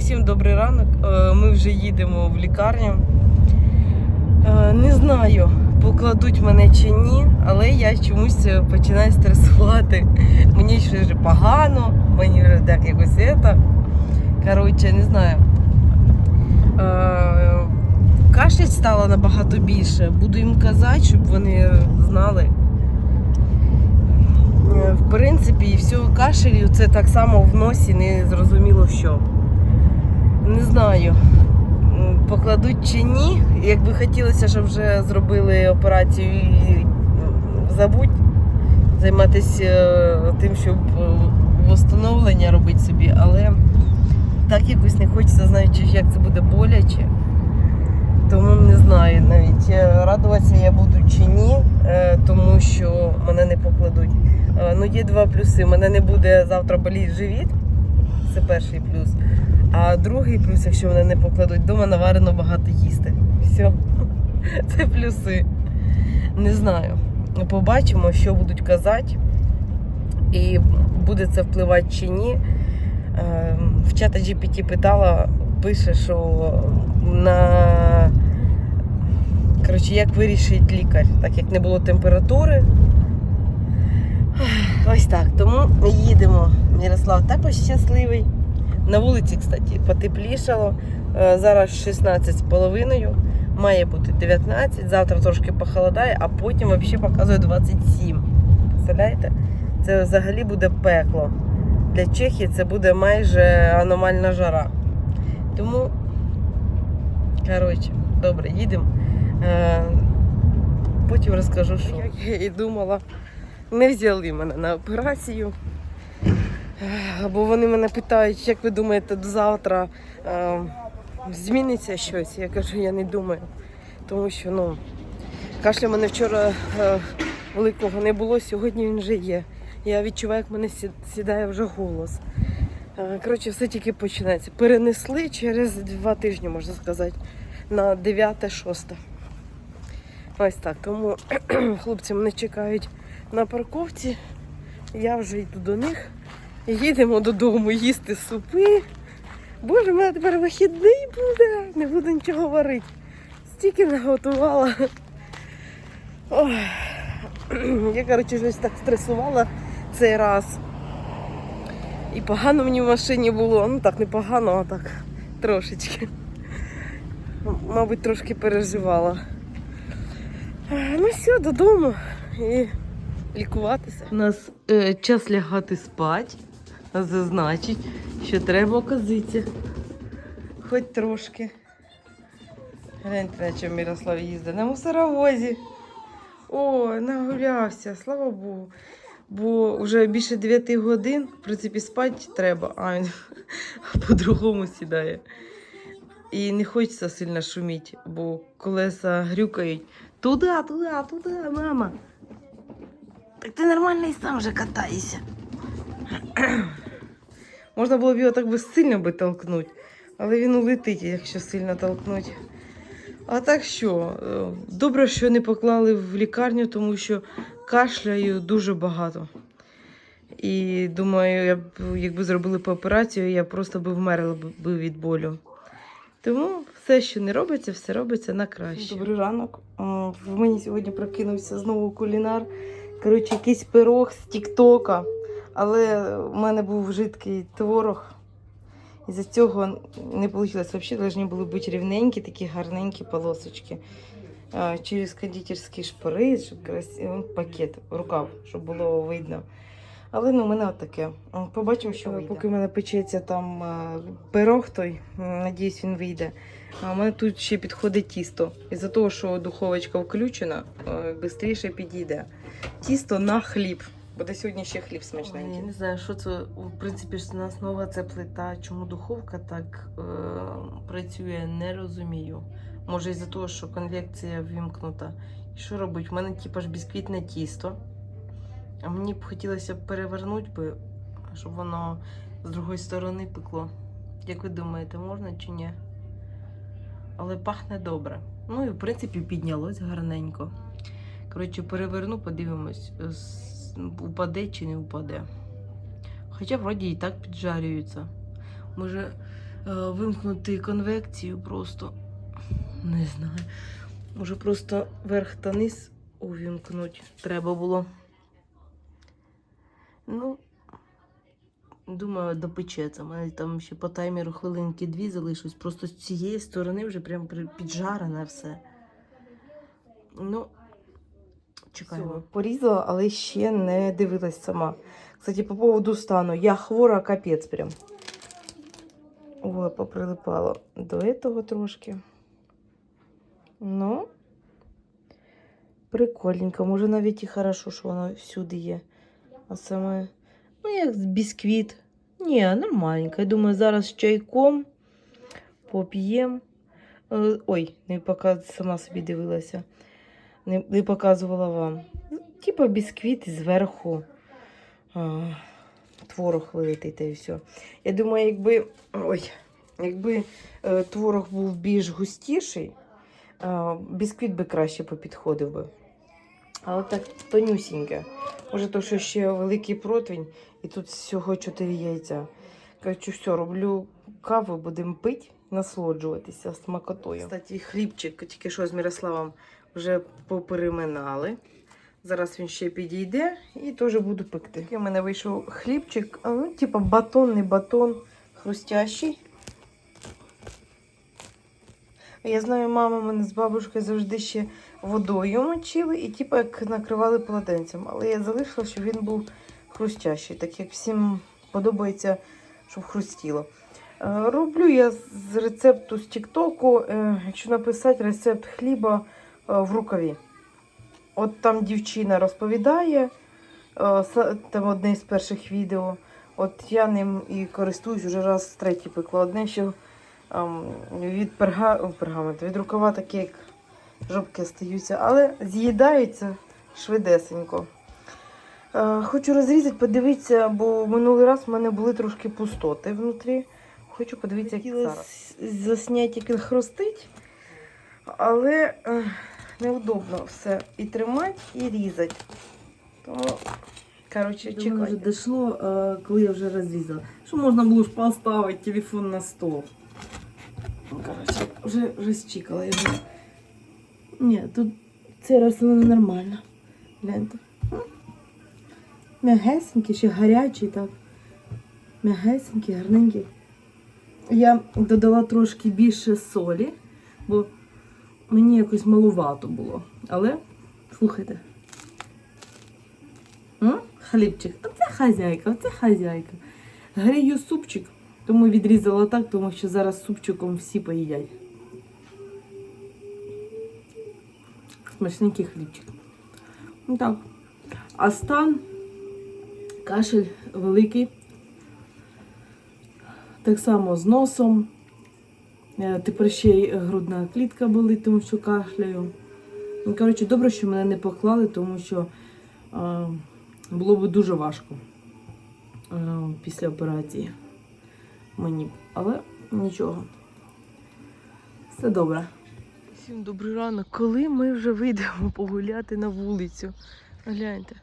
Усім добрий ранок. Е, Ми вже їдемо в лікарню. Е, Не знаю, покладуть мене чи ні, але я чомусь е, починаю стресувати. Мені ще вже погано, мені вже так якось це. Коротше, не знаю. Кашлять стало набагато більше. Буду їм казати, щоб вони знали. В принципі, і всього кашелю це так само в носі, не зрозуміло що. Не знаю, покладуть чи ні. Якби хотілося, щоб вже зробили операцію і забудь займатися е, тим, щоб е, встановлення робити собі, але так якось не хочеться, знаючи, як це буде боляче. Тому не знаю навіть е, радуватися я буду чи ні, тому що мене не покладуть. Ну, є два плюси. Мене не буде завтра боліти живіт. Це перший плюс. А другий плюс, якщо мене не покладуть, вдома наварено багато їсти. Все. Це плюси. Не знаю. Побачимо, що будуть казати. І буде це впливати чи ні. Е, В чата GPT питала, пише, що на коротше, як вирішить лікар, так як не було температури. Ось так. Тому їдемо. Мірослав також щасливий. На вулиці, кстати, потеплішало. Е, Зараз 16 з половиною. Має бути 19. Завтра трошки похолодає, а потім взагалі показує 27. Представляєте? Це взагалі буде пекло. Для Чехії це буде майже аномальна жара. Тому, коротше, добре, їдемо. Е, Потім розкажу, що як я і думала, не взяли мене на операцію. Е, Бо вони мене питають, як ви думаєте, до завтра е, зміниться щось. Я кажу, я не думаю. Тому що ну, кашля в мене вчора е, великого не було, сьогодні він вже є. Я відчуваю, як мене сідає вже голос. Е, Коротше, все тільки починається. Перенесли через два тижні, можна сказати, на 9-6. Ось так. Тому хлопці мене чекають на парковці. Я вже йду до них. Їдемо додому їсти супи. Боже, в мене тепер вихідний буде. Не буду нічого варити. Стільки наготувала. Ой. Я, коротше, щось так стресувала цей раз. І погано мені в машині було. Ну так, не погано, а так трошечки. Мабуть, трошки переживала. Ну все, додому і лікуватися. У нас е, час лягати спать. Це значить, що треба казитися. Хоч трошки. Гляньте, на чому Мирослав їздить. На мусоровозі. Ой, нагулявся, слава Богу. Бо вже більше 9 годин, в принципі, спати треба, а він по-другому сідає. І не хочеться сильно шуміти, бо колеса грюкають. Туди, туди, туди, мама. Так ти нормально і сам вже катаєшся. Можна було б його так би сильно би толкнути, але він улетить, якщо сильно толкнути. А так що, е, добре, що не поклали в лікарню, тому що кашляю дуже багато. І думаю, я б, якби зробили по операцію, я просто би вмерла б- від болю. Тому все, що не робиться, все робиться на краще. Добрий ранок. В мені сьогодні прокинувся знову кулінар. Коротше, якийсь пирог з Тіктока. Але в мене був жидкий творог. І за цього не вийшло. Взагалі повинні були бути рівненькі, такі гарненькі полосочки. Через кондитерський шприц, щоб красивий пакет, рукав, щоб було видно. Але ну, у мене отаке. Побачимо, що вийде. Поки в мене печеться там е, пирог той, надіюсь, він вийде. А у мене тут ще підходить тісто. Із-за того, що духовочка включена, швидше підійде. Тісто на хліб. Буде сьогодні ще хліб смачненький. Я не знаю, що це, в принципі, що у нас нова це плита. Чому духовка так е, працює, не розумію. Може, із-за того, що конвекція ввімкнута. І що робить? У мене типу ж бісквітне тісто. А мені б хотілося перевернути би, щоб воно з другої сторони пекло. Як ви думаєте, можна чи ні? Але пахне добре. Ну і в принципі піднялось гарненько. Коротше, переверну, подивимось, упаде чи не упаде. Хоча вроді і так піджарюються. Може, вимкнути конвекцію просто. Не знаю. Може просто верх та низ увімкнути треба було. Ну, думаю, допечеться. У мене там ще по таймеру хвилинки дві залишилось. Просто з цієї сторони вже прям піджарене все. Ну, чекаємо. Порізала, але ще не дивилась сама. Кстати, по поводу стану. Я хвора капець прям. Ой, поприлипало до этого трошки. Ну, прикольненько. Може навіть і хорошо, що воно всюди є. А саме, ну, як бісквіт. Ні, нормальненько. Я думаю, зараз чайком поп'ємо. Е, Ой, не показ... сама собі дивилася. Не, не показувала вам. Типа бісквіт зверху а, творог вилитий та і все. Я думаю, якби, ой, якби е, творог був більш густіший, а, бісквіт би краще попідходив би. Але так тонюсіньке. Може, то, що ще великий противень, і тут всього 4 яйця. Коротше, все, роблю каву, будемо пити, насолоджуватися смакотою. Кстати, хлібчик тільки що з Мирославом вже попереминали. Зараз він ще підійде і теж буду пекти. У мене вийшов хлібчик, ну, типа батон, не батон, хрустящий. Я знаю, мама мене з бабушкою завжди ще водою мочили і типу як накривали полотенцем. Але я залишила, щоб він був хрустящий, так як всім подобається, щоб хрустіло. Е, Роблю я з рецепту з Тіктоку, е, якщо написати рецепт хліба в рукаві. От там дівчина розповідає, е, там одне з перших відео. От я ним і користуюсь вже раз третій пекла. Одне, що ем, від перга... пергаменту, від рукава такі, як жопки стаються, але з'їдаються швидесенько. Е, хочу розрізати, подивитися, бо минулий раз в мене були трошки пустоти внутрі. Хочу подивитися, як зараз. Засняти, як він хрустить, але е, неудобно все і тримати, і різати. Тому, коротше, До мене вже чекайте. дійшло, е, коли я вже розрізала. Що можна було ж поставити телефон на стол. Ну, коротше, вже, вже зчікала я. вже. Ні, тут цей раз воно нормально. Гляньте. М'ягесенький, ще гарячий так. М'ягесенький, гарненький. Я додала трошки більше солі, бо мені якось малувато було. Але слухайте. Хлібчик, оце хазяйка, оце хазяйка. Грію супчик, тому відрізала так, тому що зараз супчиком всі поїдять. Смачненький хлібчик. Ну так. А стан, кашель великий. Так само з носом. Е, Тепер ще й грудна клітка болить, тому що кашляю. Ну, коротше, добре, що мене не поклали, тому що е, було б дуже важко е, після операції мені. Але нічого. Все добре. Всім добрий ранок. Коли ми вже вийдемо погуляти на вулицю? Гляньте.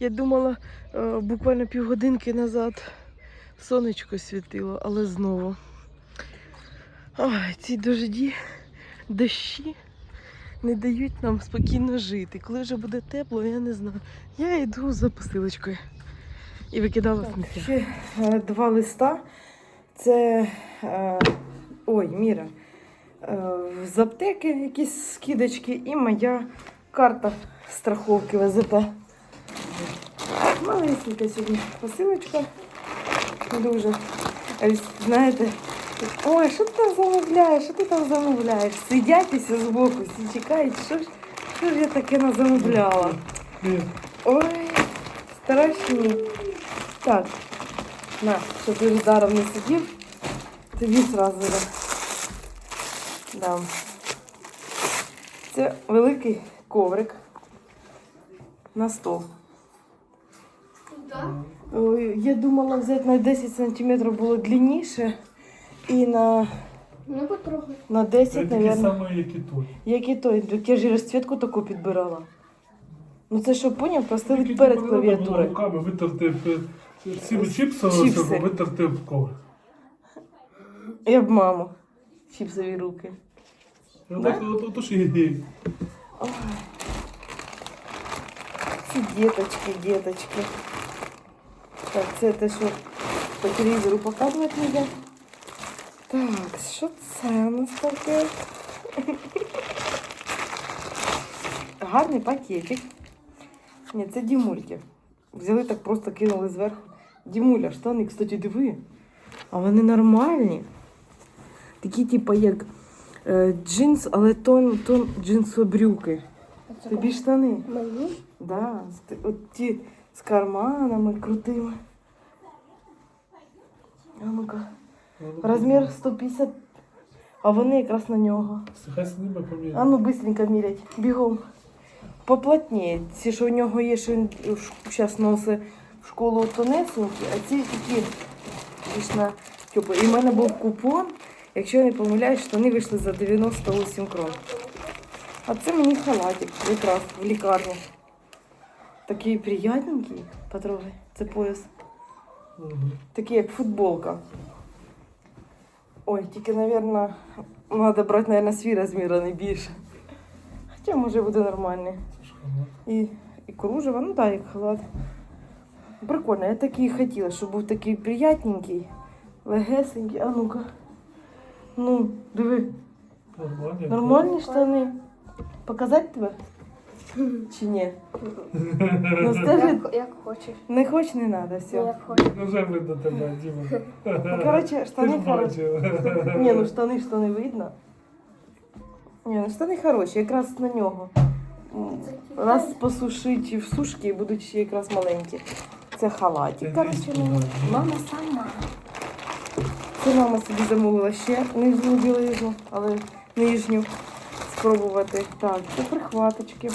Я думала, буквально півгодинки назад сонечко світило, але знову. Ой, ці дожді, дощі не дають нам спокійно жити. Коли вже буде тепло, я не знаю. Я йду за посилочкою і викидала сміття. Ще е, два листа. Це. е, ой, Міра. Е, з аптеки якісь скидочки і моя карта страховки ВЗП. Малесенька сьогодні посилочка. Дуже. Знаєте, ой, що ти там замовляєш? Що ти там замовляєш? Сидять усі збоку, всі чекають, що ж, що ж я таке назамовляла? Ой, страшні. Так, на, щоб ти даром не сидів, тобі зразу дам. дам. Це великий коврик на стол. Ой, Я думала взяти на 10 см було длинніше і на, Ну, потрогай. на 10, Це такі мабуть. самі, як і тут. Як і той, так я ж і розцвітку таку підбирала. Ну це що, поняв, поставити Тільки перед ти брала, клавіатурою. Руками витерти п- цими чіпсами чіпси. щоб витерти в ковр. І об маму. Чіпсові руки. Ну так, от, от, уж і. Ой. Ці діточки, діточки. Так, це те, що по телевізору показувати не йде. Так, що це у нас таке? Гарний пакетик. Ні, це дімульки. Взяли так просто кинули зверху. Дімуля, штани, кстати, диви. А вони нормальні. Такі, типу, як е, джинс, але тон, тон джинсобрюки. Тобі штани? Мені? Да, от ті з карманами крутими. А ну-ка. Розмір 150, а вони якраз на нього. Хай сніме поміряє. А ну быстренько мірять, бігом. Поплотніє. Ці, що у нього є, що він зараз носить в школу тонесенькі, а ці такі більш на. І в мене був купон, якщо я не помиляюсь, штани вийшли за 98 крон. А це мені халатик якраз в лікарні. Такий приятненький, потрогай, це пояс. Мгм. Такий як футболка. Ой, тільки, мабуть, треба брати, мабуть, свій розмір, а не більше. Хоча може буде нормальний. І, і кружево, ну так, як халат. Прикольно, я такий хотіла, щоб був такий приятненький, легесенький. А ну-ка. Ну, диви, нормальні штани. Показати тебе? Чи ні? Ну скажи, Як, як хочеш. не хоч, не треба, Ну, все. Як хочеш. Ну, вже видно тебе, Діма. Ну, коротше, Ти штани хороші. Ні, ну штани що не видно. Ні, ну штани хороші, якраз на нього. М, Раз посушить в сушки і будуть ще якраз маленькі. Це халатик. Коротше, ну, Мама сама. це мама собі замовила ще нижню білизну, але нижню спробувати. Так, це прихваточки.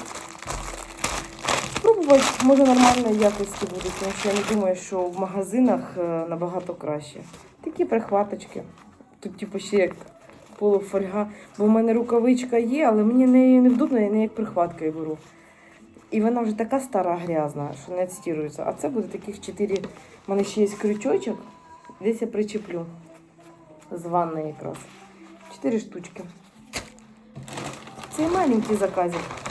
Спробувати може нормальної якості буде, тому що я не думаю, що в магазинах е, набагато краще. Такі прихваточки. Тут, типу, ще як полуфольга. Бо в мене рукавичка є, але мені нею невдобно, я не як прихваткою беру. І вона вже така стара грязна, що не відстірується. А це буде таких чотири. У мене ще є крючочок. Десь я причеплю. З ванни якраз. Чотири штучки. Це маленький заказик.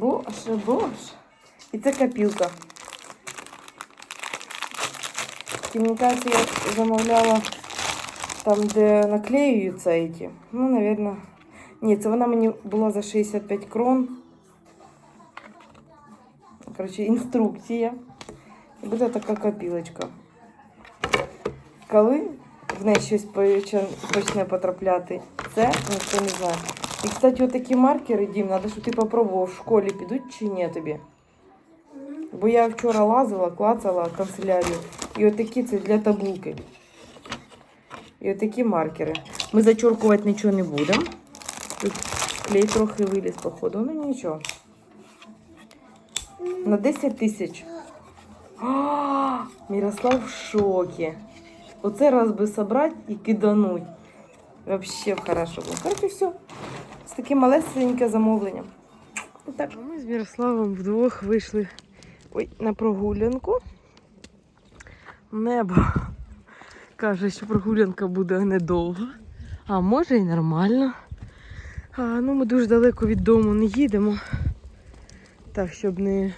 Боже, боже. І це копілка. Кажется, я замовляла там, де наклеюються эти. Ну, наверное. Ні, це вона мені була за 65 крон. Коротше, інструкція. І буде така копілочка. Коли в неї щось почне потрапляти, це ніхто не знає. І, кстати, отакі маркери, Дім, треба, щоб ти попробував в школі підуть чи ні тобі. Бо я вчора лазила, клацала канцелярію. І отакі це для табулки. І отакі маркери. Ми зачеркувати нічого не будемо. Тут клей трохи виліз, походу. Ну нічого. На 10 тисяч. Мирослав в шокі. Оце раз би собрати і кидануть. Вообще хорошо. Короче, все. З таким малесеньке замовлення. Так, ми з Мирославом вдвох вийшли ой, на прогулянку. Небо каже, що прогулянка буде недовга, а може і нормально. А, ну, ми дуже далеко від дому не їдемо. Так, щоб не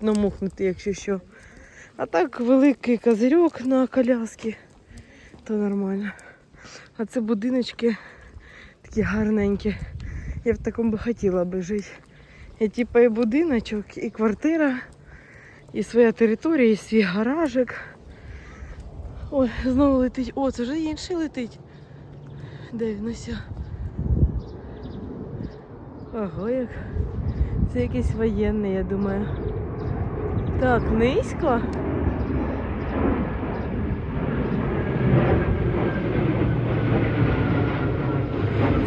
намокнути, якщо що. А так великий козирьок на коляски, то нормально. А це будиночки такі гарненькі. Я в такому би хотіла би жити. І типу і будиночок, і квартира, і своя територія, і свій гаражик. Ой, знову летить. О, це вже інший летить. Де він ось? Ого, як. Це якийсь воєнний, я думаю. Так, низько.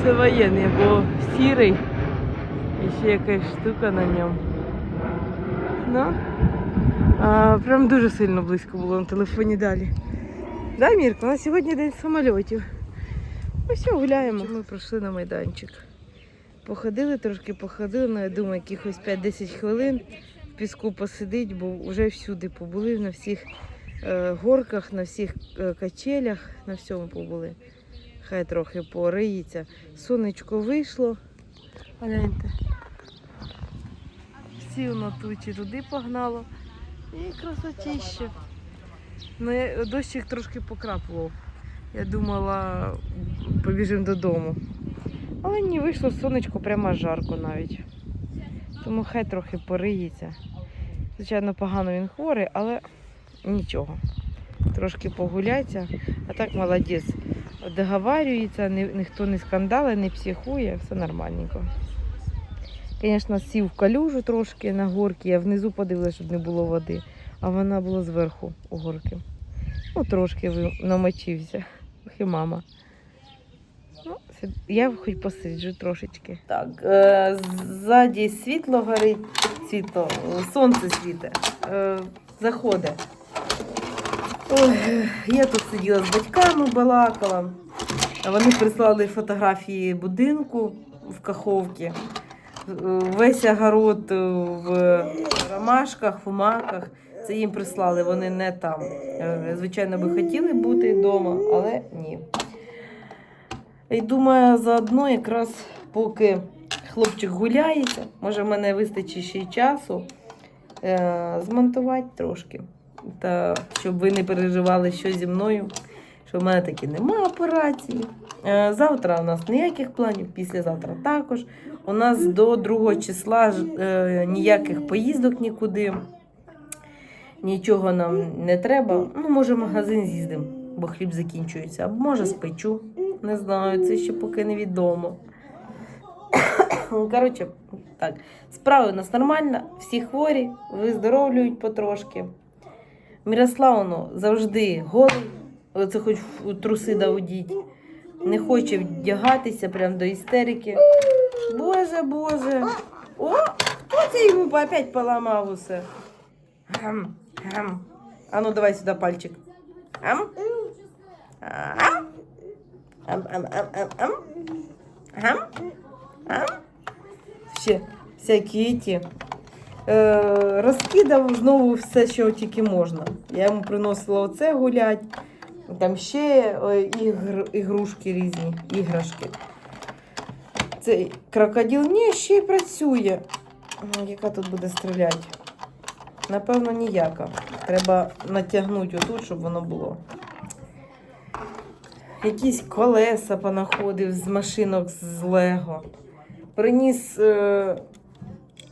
Це воєнний, бо сірий. І ще якась штука на ньому. Ну, а, прям дуже сильно близько було на телефоні далі. Да, Мірко, у нас сьогодні день самольотів. Ось гуляємо. Ми пройшли на майданчик. Походили трошки, походили, ну, я думаю, якихось 5-10 хвилин в піску посидить, бо вже всюди побули на всіх е, горках, на всіх е, качелях, на всьому побули. Хай трохи пориється. Сонечко вийшло. Гляньте. Всі на тучі туди погнало. І красотіще. Ну, дощик трошки покрапував. Я думала, побіжимо додому. Але ні, вийшло сонечко прямо жарко навіть. Тому хай трохи пориється. Звичайно, погано він хворий, але нічого. Трошки погуляється, а так молодець. Договарюється, ні, ніхто не скандалить, не психує, все нормальненько. Звісно, сів в калюжу трошки на горки, я внизу подивилася, щоб не було води, а вона була зверху у горки. Ну, трошки намочився. І мама. Ну, я хоч посиджу трошечки. Так, е, ззаді світло горить, світло, сонце світить, е, заходить. Ой, я тут сиділа з батьками, балакала. Вони прислали фотографії будинку в Каховці. Весь огород в ромашках, в маках. Це їм прислали, вони не там. Е, Звичайно, би хотіли бути вдома, але ні. І думаю, заодно якраз поки хлопчик гуляється, може в мене вистачить ще й часу е, змонтувати трошки. Та щоб ви не переживали, що зі мною, що в мене таки нема операції. Е, завтра у нас ніяких планів, післязавтра також. У нас до 2 числа е, ніяких поїздок нікуди. Нічого нам не треба. Ну, може, в магазин з'їздимо, бо хліб закінчується. Або може спечу. Не знаю, це ще поки невідомо. Коротше, так, справи у нас нормально, всі хворі, виздоровлюють потрошки. Мирославну завжди голий, оце хоч труси давудіть. Не хоче вдягатися прям до істерики. Боже, Боже. О, хто це йому опять поламав усе? Гам, гам. А ну давай сюди пальчик. Ам. Ам. Ам, ам, ам, ам, ам. Ам. Ам. Ще всякі ті. Е, розкидав знову все, що тільки можна. Я йому приносила оце гулять, там ще е, ігр, ігрушки різні, іграшки. Цей крокодил ні, ще й працює. Яка тут буде стріляти? Напевно, ніяка. Треба натягнути отут, щоб воно було. Якісь колеса понаходив з машинок з Лего. Приніс е,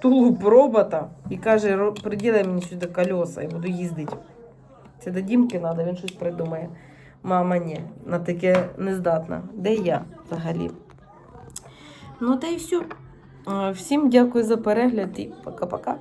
тулуб робота і каже, «Ро- мені сюди колеса і буду їздити. Це до Дімки треба, він щось придумає. Мама, ні, на таке не здатна. Де я взагалі? Ну, та й все. Всім дякую за перегляд і пока-пока.